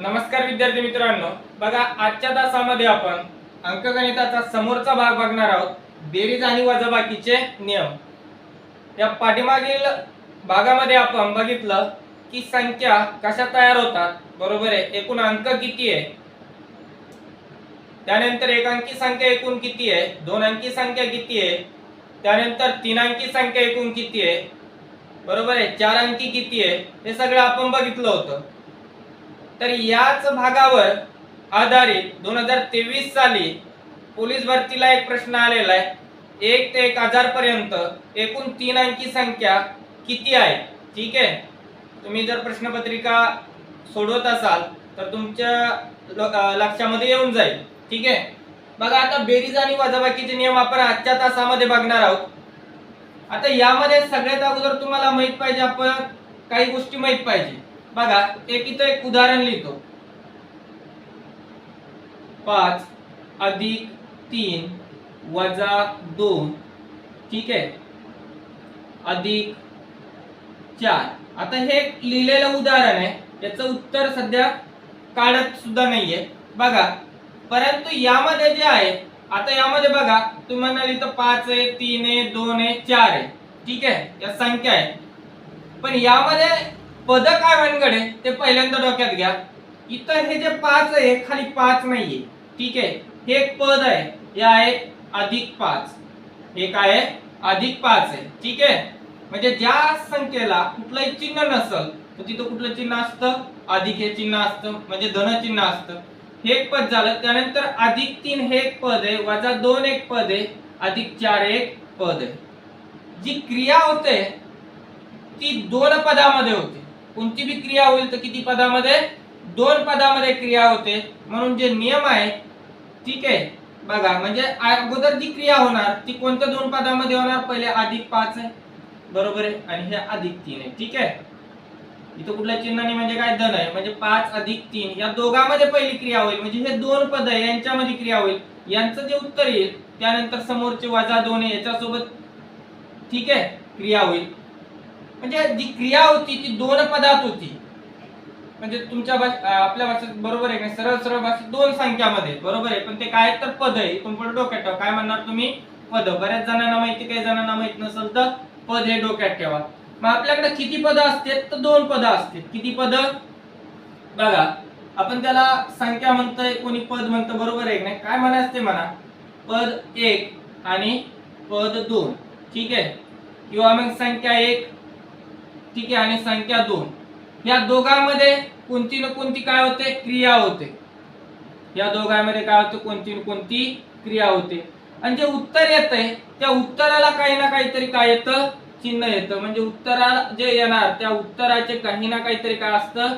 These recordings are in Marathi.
नमस्कार विद्यार्थी मित्रांनो. बघा आजच्या तासामध्ये आपण अंकगणिताचा समोरचा भाग बघणार आहोत. बेरीज आणि वजाबाकीचे नियम. या पाठीमागील भागामध्ये आपण बघितलं की संख्या कशा तयार होतात. बरोबर आहे? एकूण अंक किती आहे? त्यानंतर एक अंकी संख्या एकूण किती आहे? दोन अंकी संख्या किती आहे? त्यानंतर तीन अंकी संख्या एकूण किती आहे? बरोबर आहे? चार अंकी किती आहे? हे सगळं आपण बघितलं होतं. तर याच भागावर आधारित दोन हजार तेवीस साली पोलीस भरतीला एक प्रश्न आलेला आहे. एक ते एक हजार पर्यंत एकूण तीन अंकी संख्या किती आहे? ठीक आहे? तुम्ही जर प्रश्नपत्रिका सोडवत असाल तर तुमच्या ल- लक्षामध्ये येऊन जाईल. ठीक आहे? बघा आता बेरीज आणि वजाबाकीचे नियम आपण आजच्या तासामध्ये बघणार आहोत. आता यामध्ये सगळ्यात अगोदर तुम्हाला माहीत पाहिजे आपण काही गोष्टी माहीत पाहिजे. बघा एक इथं एक उदाहरण लिहितो. पाच अधिक तीन वजा दोन ठीक आहे? अधिक चार. आता हे एक लिहिलेलं उदाहरण आहे. याचं उत्तर सध्या काढत सुद्धा नाहीये. बघा परंतु यामध्ये जे आहे आता यामध्ये बघा तुम्ही म्हणाल इथं पाच आहे तीन आहे दोन आहे चार आहे. ठीक आहे? या संख्या आहे. पण यामध्ये पद काय भानगड? आहे ते पहिल्यांदा डोक्यात घ्या. इथं हे जे पाच आहे खाली पाच नाहीये. ठीक आहे? हे एक पद आहे. हे आहे अधिक पाच. हे काय आहे? अधिक पाच आहे. ठीक आहे? म्हणजे ज्या संख्येला कुठलंही चिन्ह नसल तर तिथं कुठलं चिन्ह असतं? अधिक हे चिन्ह असतं. म्हणजे धन चिन्ह असतं. हे एक पद झालं. त्यानंतर अधिक तीन हे एक पद आहे. वजा दोन एक पद आहे. अधिक चार एक पद आहे. जी क्रिया होते ती दोन पदामध्ये होते. कोणती बी क्रिया होईल तर किती पदामध्ये? दोन पदामध्ये क्रिया होते. म्हणून जे नियम आहे ठीक आहे? बघा म्हणजे अगोदर जी क्रिया होणार ती कोणत्या दोन पदामध्ये होणार? पहिले अधिक पाच आहे. बरोबर आहे? आणि हे अधिक तीन आहे. ठीक आहे? इथं कुठल्या चिन्हाने म्हणजे काय धन आहे? म्हणजे पाच अधिक तीन. या दोघांमध्ये पहिली क्रिया होईल. म्हणजे हे दोन पद आहे यांच्यामध्ये क्रिया होईल. यांचं जे उत्तर येईल त्यानंतर समोरचे वजा दोन आहे याच्यासोबत ठीक आहे? क्रिया होईल. म्हणजे जी क्रिया होती ती दोन पदात होती. म्हणजे तुमच्या भाषेत आपल्या भाषेत बरोबर आहे का? सरळ सरळ भाषेत दोन संख्यामध्ये. बरोबर आहे. पण ते काय तर पद आहे. तुमच्या डोक्यात ठेवा. काय म्हणणार तुम्ही? पद. बऱ्याच जणांना माहिती काही जणांना माहीत नसेल तर पद हे डोक्यात ठेवा. मग आपल्याकडे किती पद असतात? तर दोन पद असतात. किती पद? बघा आपण त्याला संख्या म्हणतोय कोणी पद म्हणतं बरोबर आहे नाही? काय म्हणायचं ते म्हणा. पद एक आणि पद दोन. ठीक आहे? किंवा मग संख्या एक ठीक आहे आणि संख्या दोन. या दोघांमध्ये कोणती ना कोणती काय होते? क्रिया होते. या दोघांमध्ये काय होते? कोणती ना कोणती क्रिया होते. आणि जे उत्तर येत आहे त्या उत्तराला काही ना काहीतरी काय येतं? चिन्ह येतं. म्हणजे उत्तरा जे येणार त्या उत्तराचे काही ना काहीतरी काय असतं?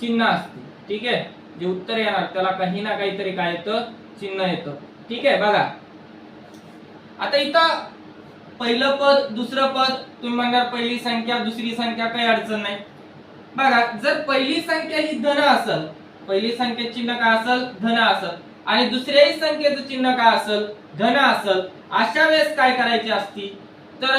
चिन्ह असते. ठीक आहे? जे उत्तर येणार त्याला काही ना काहीतरी काय येतं? चिन्ह येतं. ठीक आहे? बघा. आता इथं पहिलं पद दुसरं पद तुम्ही म्हणणार पहिली संख्या दुसरी संख्या काही अडचण नाही. बघा जर पहिली संख्या ही धन असल पहिली संख्या चिन्ह काय असल? धन असल. आणि दुसऱ्याही संख्येचं चिन्ह काय असल? धन असल. अशा वेळेस काय करायची असती? तर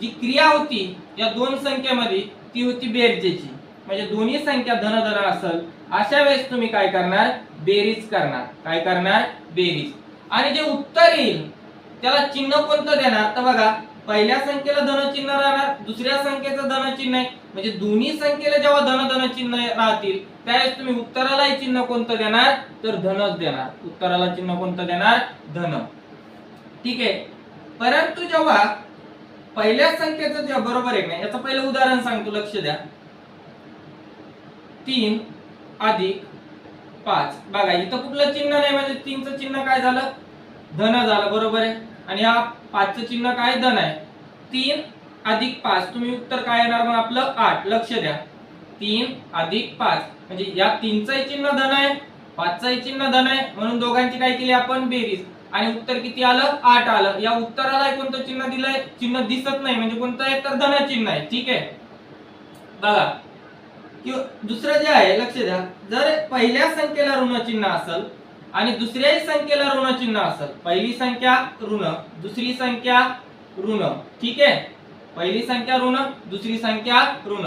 जी क्रिया होती या दोन संख्येमध्ये ती होती बेरजेची. म्हणजे दोन्ही संख्या धन धन असल अशा वेळेस तुम्ही काय करणार? बेरीज करणार. काय करणार? बेरीज. आणि जे उत्तर येईल त्याला चिन्ह कोणतं देणार? तर बघा पहिल्या संख्येला धन चिन्ह राहणार दुसऱ्या संख्येचं धन चिन्ह आहे. म्हणजे दोन्ही संख्येला जेव्हा धन धन चिन्ह राहतील त्यावेळेस तुम्ही उत्तराला चिन्ह कोणतं देणार? तर धनच देणार. उत्तराला चिन्ह कोणतं देणार? धन. ठीक आहे? परंतु जेव्हा पहिल्या संख्येचं जेव्हा बरोबर आहे ना याचं पहिलं उदाहरण सांगतो लक्ष द्या. तीन अधिक पाच. बघा इथं कुठलं चिन्ह नाही म्हणजे तीनचं चिन्ह काय झालं? धन झालं बरोबर आहे? आणि हा पाचचं चिन्ह काय? धन आहे. तीन अधिक पाच. तुम्ही उत्तर काय येणार मग आपलं? आठ. लक्ष द्या. तीन अधिक पाच. म्हणजे या तीनचंही चिन्ह धन आहे पाचचंही चिन्ह धन आहे. म्हणून दोघांची काय केली आपण? बेरीज. आणि उत्तर किती आलं? आठ आलं. या उत्तराला कोणतं चिन्ह दिलंय? चिन्ह दिसत नाही. म्हणजे कोणतं आहे? तर धन चिन्ह आहे. ठीक आहे? बघा. किंवा दुसरं जे आहे लक्ष द्या. जर पहिल्या संख्येला ऋण चिन्ह असेल आणि दुसऱ्याही संख्येला ऋण चिन्ह असेल. पहिली संख्या ऋण दुसरी संख्या ऋण. ठीक आहे? पहिली संख्या ऋण दुसरी संख्या ऋण.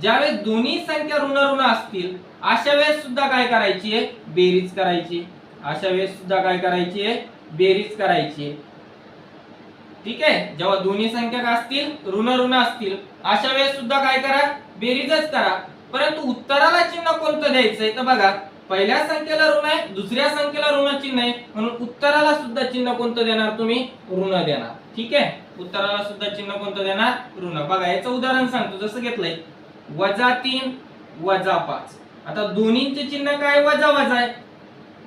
ज्यावेळेस दोन्ही संख्या ऋण ऋण असतील अशा वेळेस सुद्धा काय करायची आहे? बेरीज करायची अशा वेळेस सुद्धा काय करायची आहे? बेरीज करायची ठीक आहे? जेव्हा दोन्ही संख्या काय असतील ऋण ऋण असतील अशा वेळेस सुद्धा काय करा? बेरीजच करा. परंतु उत्तराला चिन्ह कोणतं द्यायचंय? तर बघा पहिल्या संख्येला ऋण आहे दुसऱ्या संख्येला ऋण चिन्ह आहे. म्हणून उत्तराला सुद्धा चिन्ह कोणतं देणार तुम्ही? ऋण देणार. ठीक आहे? उत्तराला सुद्धा चिन्ह कोणतं देणार? ऋण. बघा याचं उदाहरण सांगतो. जसं घेतलंय वजा तीन वजा पाच. आता दोन्हीचे चिन्ह काय वजा वजा आहे.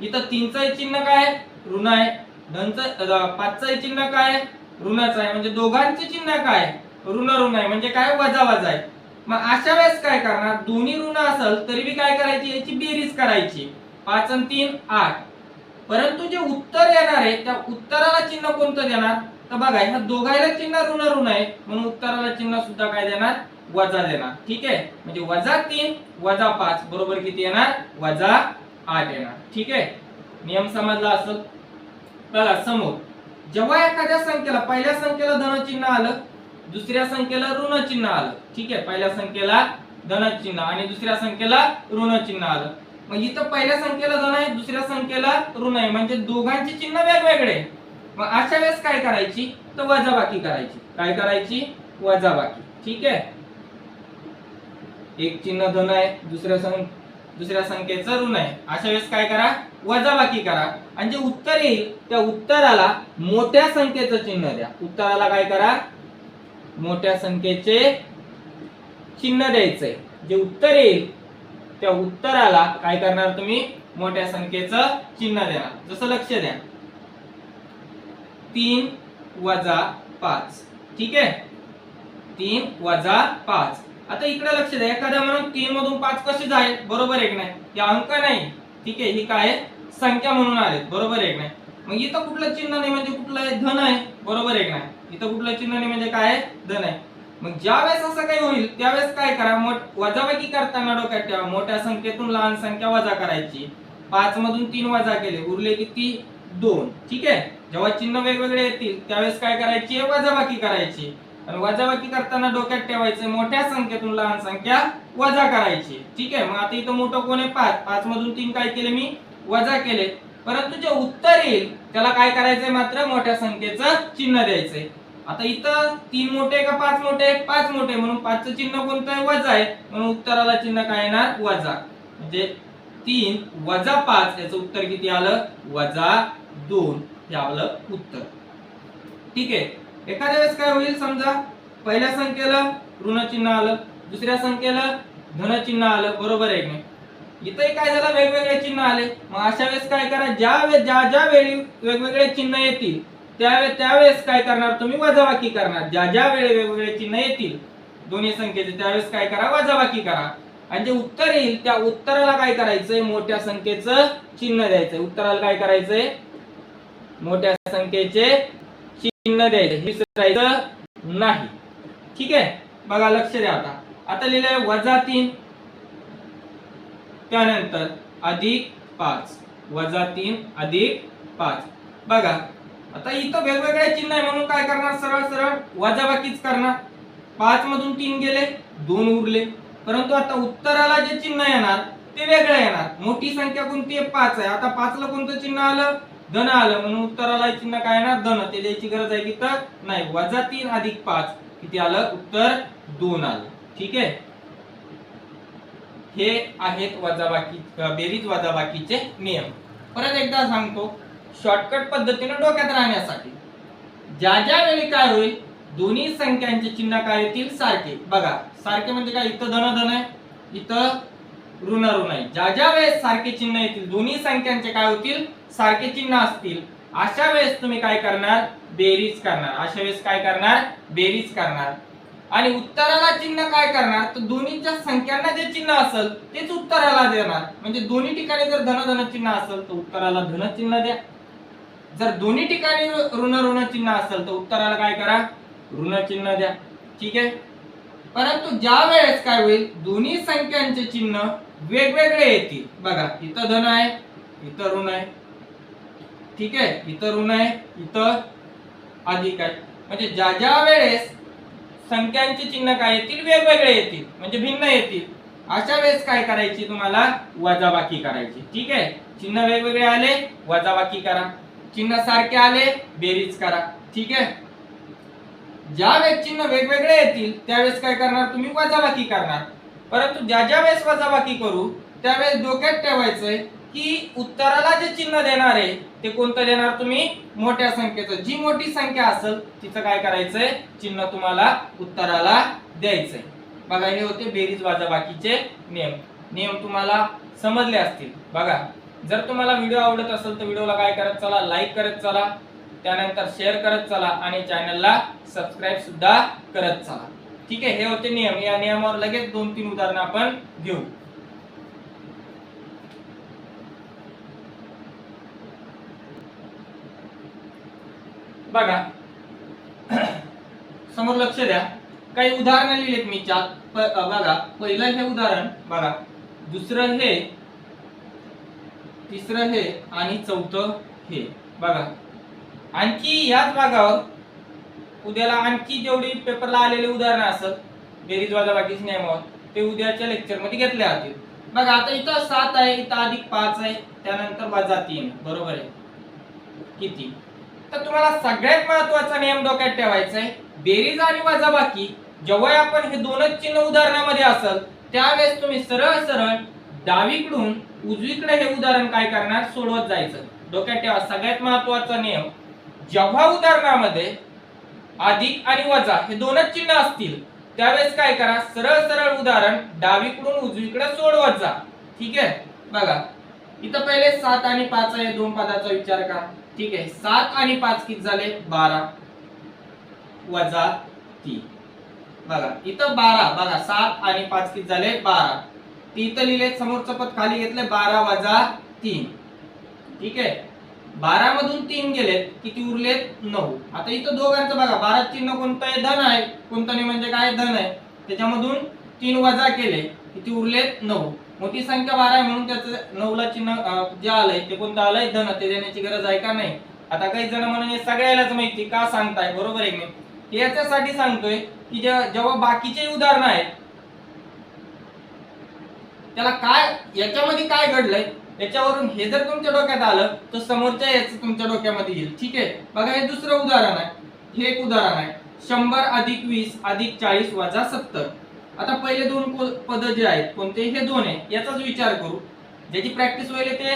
इथं तीनचं चिन्ह काय ऋण आहे. धनचं पाचचं चिन्ह काय आहे? ऋणच आहे. म्हणजे दोघांचे चिन्ह काय ऋण ऋण आहे. म्हणजे काय? वजा वजा आहे. मग अशा वेळेस काय करणार? दोन्ही ऋण असेल तरी बी काय करायची? याची बेरीज करायची. पाच आणि तीन आठ. परंतु जे उत्तर येणार आहे त्या उत्तराला चिन्ह कोणतं देणार? तर बघा ह्या दोघायला चिन्ह ऋण ऋण आहे. म्हणून उत्तराला चिन्ह सुद्धा काय देणार? वजा देणार. ठीक आहे? म्हणजे वजा तीन वजा पाच. बरोबर किती येणार? वजा आठ येणार. ठीक आहे? नियम समजला असेल? बघा समोर. जेव्हा एखाद्या संख्येला पहिल्या संख्येला धन चिन्ह आलं दुसऱ्या संख्येला ऋण चिन्ह आलं. ठीक आहे पहिल्या संख्येला धन चिन्ह आणि दुसऱ्या संख्येला ऋण चिन्ह आलं. मग इथं पहिल्या संख्येला धन आहे दुसऱ्या संख्येला ऋण आहे. म्हणजे दोघांचे चिन्ह वेगवेगळे. मग अशा वेळेस काय करायची? तर वजाबाकी करायची. काय करायची? वजाबाकी. ठीक आहे? एक चिन्ह धन आहे दुसऱ्या संख दुसऱ्या संख्येचं ऋण आहे. अशा वेळेस काय करा? वजाबाकी करा. आणि जे उत्तर येईल त्या उत्तराला मोठ्या संख्येचं चिन्ह द्या. उत्तराला काय करा? मोठ्या संख्येचे चिन्ह द्यायचंय जे उत्तर येईल त्या उत्तराला काय करणार तुम्ही? मोठ्या संख्येचं चिन्ह देणार. जसं लक्ष द्या. तीन वजा पाच. ठीक आहे? तीन वजा पाच. आता इकडे लक्ष द्या. एखाद्या म्हणून तीन मधून पाच कसे जाईल? बरोबर आहे की नाही? हे अंक नाही. ठीक आहे? ही काय? आहे? संख्या म्हणून आले बरोबर आहे की नाही? मग इथं कुठलं चिन्ह नाही म्हणजे कुठलं धन आहे? बरोबर आहे की नाही? इथं कुठलं चिन्ह नाही म्हणजे काय धन आहे. मग ज्या वेळेस असं काही होईल त्यावेळेस काय करा? मोठ वजाबाकी करताना डोक्यात ठेवा. मोठ्या संख्येतून लहान संख्या वजा करायची. पाच मधून तीन वजा केले. उरले किती दोन. ठीक आहे? जेव्हा चिन्ह वेगवेगळे येतील त्यावेळेस काय करायची? वजाबाकी करायची. आणि वजाबाकी करताना डोक्यात ठेवायचं मोठ्या संख्येतून लहान संख्या वजा करायची. ठीक आहे? मग आता इथं मोठं कोण आहे? पाच. पाच मधून तीन काय केले? मी वजा केले. परंतु जे उत्तर येईल त्याला काय करायचंय मात्र? मोठ्या संख्येचं चिन्ह द्यायचंय. आता इथं तीन मोठे का पाच मोठे पाच मोठे म्हणून पाचचं चिन्ह कोणतं आहे? वजा आहे. म्हणून उत्तराला चिन्ह काय येणार? वजा. म्हणजे तीन वजा पाच याचं उत्तर किती आलं? वजा दोन. हे आलं उत्तर. ठीक आहे. एखाद्या वेळेस काय होईल समजा? पहिल्या संख्येला ऋण चिन्ह आलं. दुसऱ्या संख्येला धन चिन्ह आलं. बरोबर आहे की इथंही काय झालं? वेगवेगळे चिन्ह आले. मग अशा वेळेस काय करा? ज्या वेळेस ज्या ज्या वेळी वेगवेगळे चिन्ह येतील त्यावेळेस त्यावेळेस काय करणार तुम्ही? वजाबाकी करणार. ज्या ज्या वेळे वेगवेगळे चिन्ह येतील दोन्ही संख्येचे त्यावेळेस काय करा? वजाबाकी करा. आणि जे उत्तर येईल त्या उत्तराला काय करायचंय? मोठ्या संख्येचं चिन्ह द्यायचंय. उत्तराला काय करायचंय? मोठ्या संख्येचे चिन्ह द्यायचे हे विसरायचं नाही. ठीक आहे? बघा लक्ष द्या आता. आता लिहिलंय वजा तीन. त्यानंतर अधिक पाच. वजा तीन अधिक पाच. बघा आता इथं वेगवेगळे चिन्ह आहे म्हणून काय करणार? सरळ सरळ वजाबाकीच करणार. पाच मधून तीन गेले दोन उरले. परंतु आता उत्तराला जे चिन्ह येणार ते वेगळं येणार. मोठी संख्या कोणती आहे? पाच आहे. आता पाचला कोणतं चिन्ह आलं? धन आलं. म्हणून उत्तराला चिन्ह काय येणार? धन. ते द्यायची गरज आहे की तर नाही. वजा तीन अधिक पाच. किती आलं? उत्तर दोन आलं. ठीक आहे? हे आहेत वजाबाकी बेरीज वजाबाकीचे नियम. परत एकदा सांगतो. शॉर्टकट पद्धतीने डोक्यात राहण्यासाठी. ज्या ज्या वेळी काय होईल दोन्ही संख्यांचे चिन्ह काय येतील सारखे. बघा सारखे म्हणजे काय? इथं धन धन आहे इथं ऋण ऋण आहे. ज्या ज्या वेळेस सारखे चिन्ह येतील दोन्ही संख्यांचे काय होतील? सारखे चिन्ह असतील. अशा वेळेस तुम्ही काय करणार? बेरीज करणार. अशा वेळेस काय करणार? बेरीज करणार. आणि उत्तराला चिन्ह काय करणार? तर दोन्हीच्या संख्यांना जे चिन्ह असेल तेच उत्तराला देणार. म्हणजे दोन्ही ठिकाणी जर धन धन चिन्ह असेल तर उत्तराला धन चिन्ह द्या. जर दोन्ही ठिकाणी ऋण ऋण चिन्ह असेल तर उत्तराला काय करा? ऋण चिन्ह द्या. ठीक आहे? परंतु ज्या वेळेस काय होईल दोन्ही संख्यांचे चिन्ह वेगवेगळे येतील. बघा इथं धन आहे इथं ऋण आहे. ठीक आहे? इथं ऋण आहे इथं अधिक आहे. म्हणजे ज्या ज्या वेळेस संख्यांचे चिन्ह काय येतील वेगवेगळे येतील. म्हणजे भिन्न येतील. अशा वेळेस काय करायची तुम्हाला? वजाबाकी करायची. ठीक आहे? चिन्ह वेगवेगळे आले वजाबाकी करा. चिन्ह सारखे आले बेरीज करा. ठीक आहे? ज्या वेळेस चिन्ह वेगवेगळे येतील त्यावेळेस काय करणार? तुम्ही वजाबाकी करणार. परंतु ज्या ज्या वेळेस वजाबाकी करू त्यावेळेस डोक्यात ठेवायचंय की उत्तराला जे चिन्ह देणार आहे ते कोणतं देणार तुम्ही? मोठ्या संख्येचं. जी मोठी संख्या असेल तिचं काय करायचंय? चिन्ह तुम्हाला उत्तराला द्यायचंय. बघा हे होते बेरीज वजाबाकीचे नियम. नियम तुम्हाला समजले असतील. बघा. जर तुम्हाला व्हिडिओ आवडत असेल तर व्हिडिओला काय करत चला लाईक करत चला त्यानंतर शेअर करत चला आणि चॅनलला सबस्क्राईब सुद्धा करत चला. ठीक आहे हे होते नियम. या नियमावर लगेच दोन तीन उदाहरणं आपण घेऊ. बघा समोर लक्ष द्या. काही उदाहरणं लिहिलेत मी चार. बघा पहिलं हे उदाहरण बघा. दुसरं हे तिसरं हे आणि चौथं हे. बघा. आणखी याच भागावर उद्याला आणखी जेवढी पेपरला आलेले उदाहरणं असत बेरीज वजाबाकीच्या नियमावर ते उद्याच्या लेक्चरमध्ये घेतले जातील. बघा आता इथं सात आहे इथं अधिक पाच आहे त्यानंतर वजा तीन. बरोबर आहे? किती? तर तुम्हाला सगळ्यात महत्त्वाचा नियम डोक्यात ठेवायचा आहे बेरीज आणि वजाबाकी जेव्हा आपण हे दोनच चिन्ह उदाहरणामध्ये असल त्यावेळेस तुम्ही सरळ सरळ डावीकडून उजवीकडे हे उदाहरण काय करणार? सोडवत जायचं. डोक्यात ठेवा सगळ्यात महत्त्वाचा नियम जेव्हा उदाहरणामध्ये अधिक आणि वजा हे दोनच चिन्ह असतील त्यावेळेस काय करा? सरळ सरळ उदाहरण डावीकडून उजवीकडे सोडवत जा. ठीक आहे? बघा. इथं पहिले सात आणि पाच आहे दोन पदाचा विचार करा. ठीक आहे? सात आणि पाच किती झाले? बारा. वजा तीन. बघा. इथं बारा. बघा सात आणि पाच किती झाले? बारा. ती इथं लिहिले समोरचं पद खाली घेतलंय बारा वजा तीन. ठीक आहे? बारा मधून तीन गेलेत किती उरलेत? नऊ. आता इथं दोघांचं बघा बारा चिन्ह कोणतं आहे धन आहे. कोणतं म्हणजे काय? धन आहे. त्याच्यामधून तीन वजा केले किती उरलेत? नऊ. मोठी संख्या बारा आहे म्हणून त्याचं नऊला चिन्ह जे आलंय ते कोणतं आलंय? धन. ते देण्याची गरज आहे का? नाही. आता काही जण म्हणून हे सगळ्यालाच माहिती का सांगताय? बरोबर आहे की याच्यासाठी सांगतोय की जे- जेव्हा बाकीचे उदाहरणं आहेत त्याला काय याच्यामध्ये काय घडलंय? याच्यावरून हे जर तुमच्या डोक्यात आलं तर समोरच्या याचं तुमच्या डोक्यामध्ये येईल. ठीक आहे? बघा हे दुसरं उदाहरण आहे. हे एक उदाहरण आहे. शंभर अधिक वीस अधिक चाळीस वजा सत्तर. आता पहिले दोन पद जे आहेत कोणते? हे दोन आहे. याचाच विचार करू. ज्याची प्रॅक्टिस होईल ते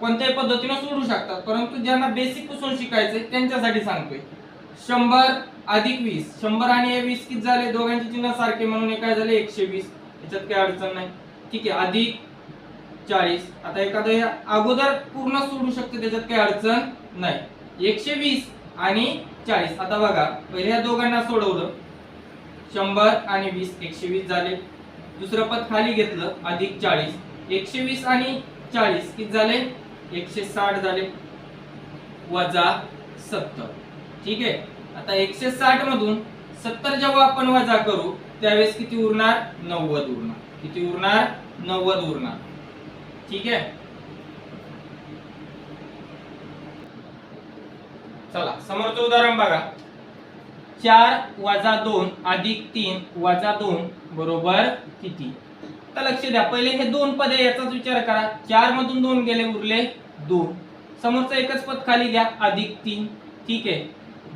कोणत्याही पद्धतीने सोडू शकतात. परंतु ज्यांना बेसिकपासून शिकायचंय त्यांच्यासाठी सांगतोय. शंभर अधिक वीस. शंभर आणि हे वीस किती झाले? दोघांचे चिन्ह सारखे म्हणून काय झाले? एकशे वीस. याच्यात काही अडचण नाही. ठीक आहे अधिक चाळीस. आता एखादं अगोदर पूर्ण सोडू शकते त्याच्यात काही अडचण नाही. एकशे वीस आणि चाळीस. आता बघा पहिले या दोघांना सोडवलं. शंभर आणि वीस. एकशे वीस झाले. दुसरं पद खाली घेतलं अधिक चाळीस. एकशे वीस आणि चाळीस किती झाले? एकशे साठ झाले. वजा सत्तर. ठीक आहे? आता एकशे साठ मधून सत्तर जेव्हा आपण वजा करू त्यावेळेस किती उरणार? नव्वद उरणार. किती उरणार? नव्वद उरणार. ठीक आहे? चला समोरचं उदाहरण बघा. चार वजा दोन अधिक तीन वजा दोन बरोबर किती? तर लक्ष द्या पहिले हे दोन पद आहे याचाच विचार करा. चार मधून दोन गेले उरले दोन. समोरचं एकच पद खाली घ्या अधिक तीन. ठीक आहे?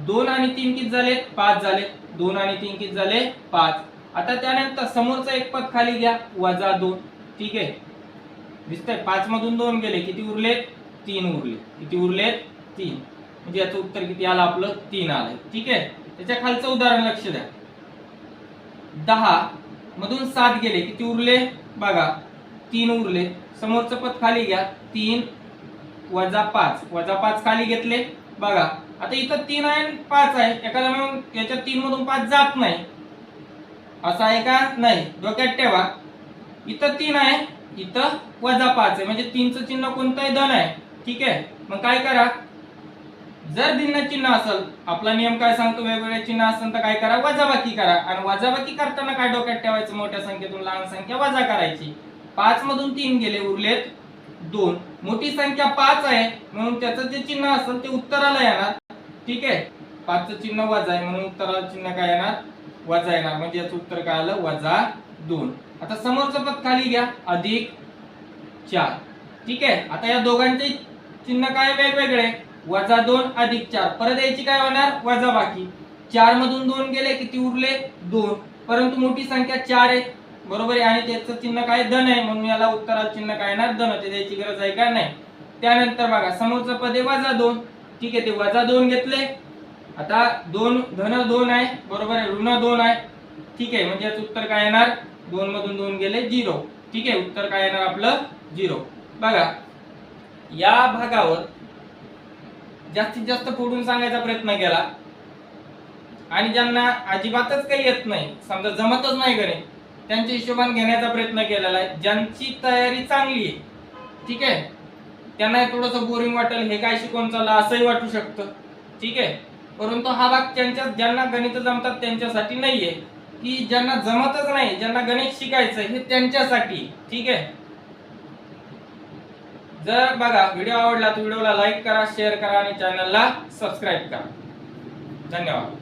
दोन आणि तीन किती झाले? पाच झाले. दोन आणि तीन किती झाले? पाच. आता त्यानंतर समोरचं एक पद खाली घ्या. वजा दोन. ठीक आहे? दिसतंय? पाच मधून दोन गेले. किती उरले तीन उरले. किती उरले तीन. म्हणजे याचं उत्तर किती आलं? आपलं तीन आलंय. ठीक आहे? त्याच्या खालचं उदाहरण लक्ष द्या. दहा मधून सात गेले. किती उरले? बघा. तीन उरले. समोरचं पद खाली घ्या. तीन वजा पाच. वजा पाच खाली घेतले. बघा. आता इथं तीन आहे आणि पाच आहे. एखादा म्हणून याच्यात तीन मधून पाच जात नाही. असं आहे का? नाही. डोक्यात ठेवा. इथं तीन आहे. इथं वजा पाच आहे. म्हणजे तीनचं चिन्ह कोणतं आहे धन आहे. ठीक आहे? मग काय करा? जर भिन्न चिन्ह असेल आपला नियम काय सांगतो? वेगवेगळे चिन्ह असेल तर काय करा? वजाबाकी करा. आणि वजाबाकी करताना काय डोक्यात ठेवायचं? मोठ्या संख्येतून लहान संख्या वजा करायची. पाच मधून तीन गेले उरलेत दोन. मोठी संख्या पाच आहे. म्हणून त्याचं जे चिन्ह असेल ते उत्तराला येणार. ठीक आहे? पाचचं चिन्ह वजा आहे. म्हणून उत्तराला चिन्ह काय येणार? वजा येणार. म्हणजे याचं उत्तर काय आलं? वजा दोन. आता समोरचं पद खाली घ्या. अधिक चार. ठीक आहे? आता या दोघांचे चिन्ह काय वेगवेगळे? वजा दोन अधिक चार. परत यायची काय होणार? वजा बाकी. चार मधून दोन गेले किती उरले? दोन. परंतु मोठी संख्या चार आहे. बरोबर आहे? आणि त्याचं चिन्ह काय? धन आहे. म्हणून याला उत्तरात चिन्ह काय येणार? धन. ते द्यायची गरज आहे का? नाही. त्यानंतर बघा समोरचं पद आहे वजा दोन. ठीक आहे? ते वजा दोन घेतले. आता दोन धन दोन आहे बरोबर आहे. ऋण दोन आहे. ठीक आहे म्हणजे याचं उत्तर काय येणार? दोन मधून दोन गेले झिरो ठीक आहे उत्तर काय येणार आपलं? झिरो बघा या भागावर जास्तीत जास्त फोडून सांगायचा प्रयत्न केला. आणि ज्यांना अजिबातच काही येत नाही समजा जमतच नाही गणित त्यांच्या हिशोबाने घेण्याचा प्रयत्न केलेला आहे. ज्यांची तयारी चांगली आहे ठीक आहे त्यांना थोडस बोरिंग वाटेल. हे काय शिकवून चाललं? असंही वाटू शकतं. ठीक आहे. परंतु हा भाग त्यांच्या ज्यांना गणित जमतात त्यांच्यासाठी नाहीये. की ज्यांना जमतच नाही ज्यांना गणित शिकायचं हे त्यांच्यासाठी. ठीक आहे? जर बघा व्हिडिओ आवडला तर व्हिडिओला लाईक करा शेअर करा आणि चॅनलला सबस्क्राईब करा. धन्यवाद.